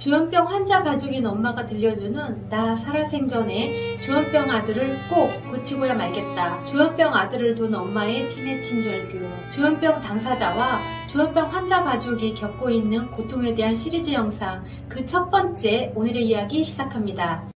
조현병 환자 가족인 엄마가 들려주는 나 살아생전에 조현병 아들을 꼭 고치고야 말겠다. 조현병 아들을 둔 엄마의 피맺 친절교. 조현병 당사자와 조현병 환자 가족이 겪고 있는 고통에 대한 시리즈 영상 그 첫 번째 오늘의 이야기 시작합니다.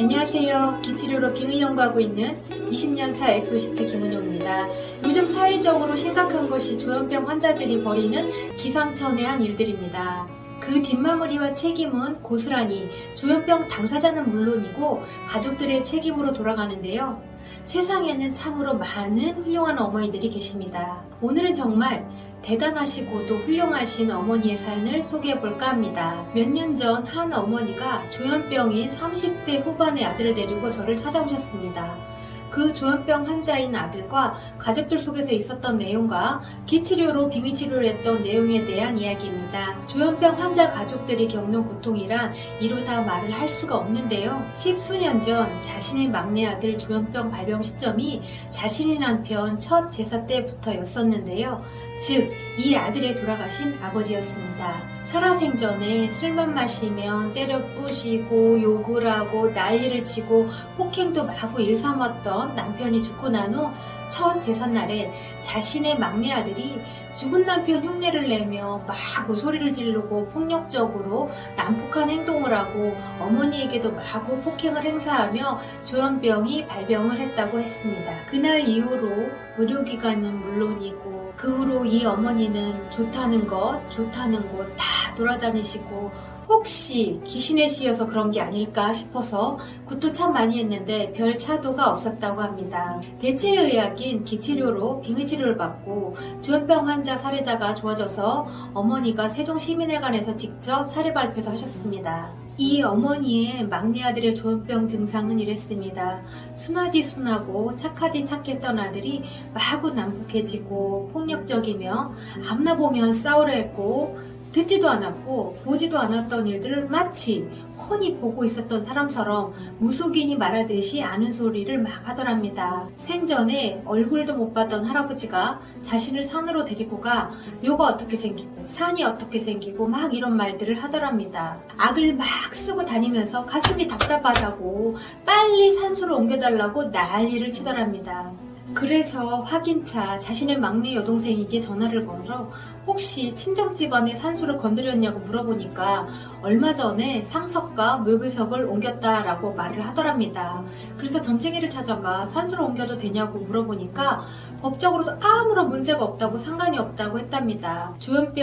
안녕하세요. 기치료로 빙의 연구하고 있는 20년차 엑소시스트 김은영입니다. 요즘 사회적으로 심각한 것이 조현병 환자들이 벌이는 기상천외한 일들입니다. 그 뒷마무리와 책임은 고스란히 조현병 당사자는 물론이고 가족들의 책임으로 돌아가는데요. 세상에는 참으로 많은 훌륭한 어머니들이 계십니다. 오늘은 정말 대단하시고도 훌륭하신 어머니의 사연을 소개해 볼까 합니다. 몇 년 전 한 어머니가 조현병인 30대 후반의 아들을 데리고 저를 찾아오셨습니다. 그 조현병 환자인 아들과 가족들 속에서 있었던 내용과 기치료로 빙의 치료를 했던 내용에 대한 이야기입니다. 조현병 환자 가족들이 겪는 고통이란 이루 다 말을 할 수가 없는데요. 십수년 전 자신의 막내 아들 조현병 발병 시점이 자신의 남편 첫 제사 때부터였었는데요. 즉, 이 아들의 돌아가신 아버지였습니다. 살아생전에 술만 마시면 때려 부시고 욕을 하고 난리를 치고 폭행도 마구 일삼았던 남편이 죽고 난 후 첫 제삿날에 자신의 막내 아들이 죽은 남편 흉내를 내며 마구 소리를 지르고 폭력적으로 난폭한 행동을 하고 어머니에게도 마구 폭행을 행사하며 조현병이 발병을 했다고 했습니다. 그날 이후로 의료기관은 물론이고 그 후로 이 어머니는 좋다는 것, 좋다는 곳 다 돌아다니시고 혹시 귀신에 씌여서 그런 게 아닐까 싶어서 굿도 참 많이 했는데 별 차도가 없었다고 합니다. 대체의학인 기치료로 빙의치료를 받고 조현병 환자 사례자가 좋아져서 어머니가 세종시민회관에서 직접 사례 발표도 하셨습니다. 이 어머니의 막내 아들의 조현병 증상은 이랬습니다. 순하디 순하고 착하디 착했던 아들이 마구 난폭해지고 폭력적이며 아무나 보면 싸우려 했고 듣지도 않았고 보지도 않았던 일들을 마치 훤히 보고 있었던 사람처럼 무속인이 말하듯이 아는 소리를 막 하더랍니다. 생전에 얼굴도 못 봤던 할아버지가 자신을 산으로 데리고 가 묘가 어떻게 생기고 산이 어떻게 생기고 막 이런 말들을 하더랍니다. 악을 막 쓰고 다니면서 가슴이 답답하다고 빨리 산소로 옮겨달라고 난리를 치더랍니다. 그래서 확인차 자신의 막내 여동생에게 전화를 걸어 혹시 친정 집안에 산소를 건드렸냐고 물어보니까 얼마 전에 상석과 묘비석을 옮겼다라고 말을 하더랍니다. 그래서 점쟁이를 찾아가 산소를 옮겨도 되냐고 물어보니까 법적으로도 아무런 문제가 없다고 상관이 없다고 했답니다. 조현병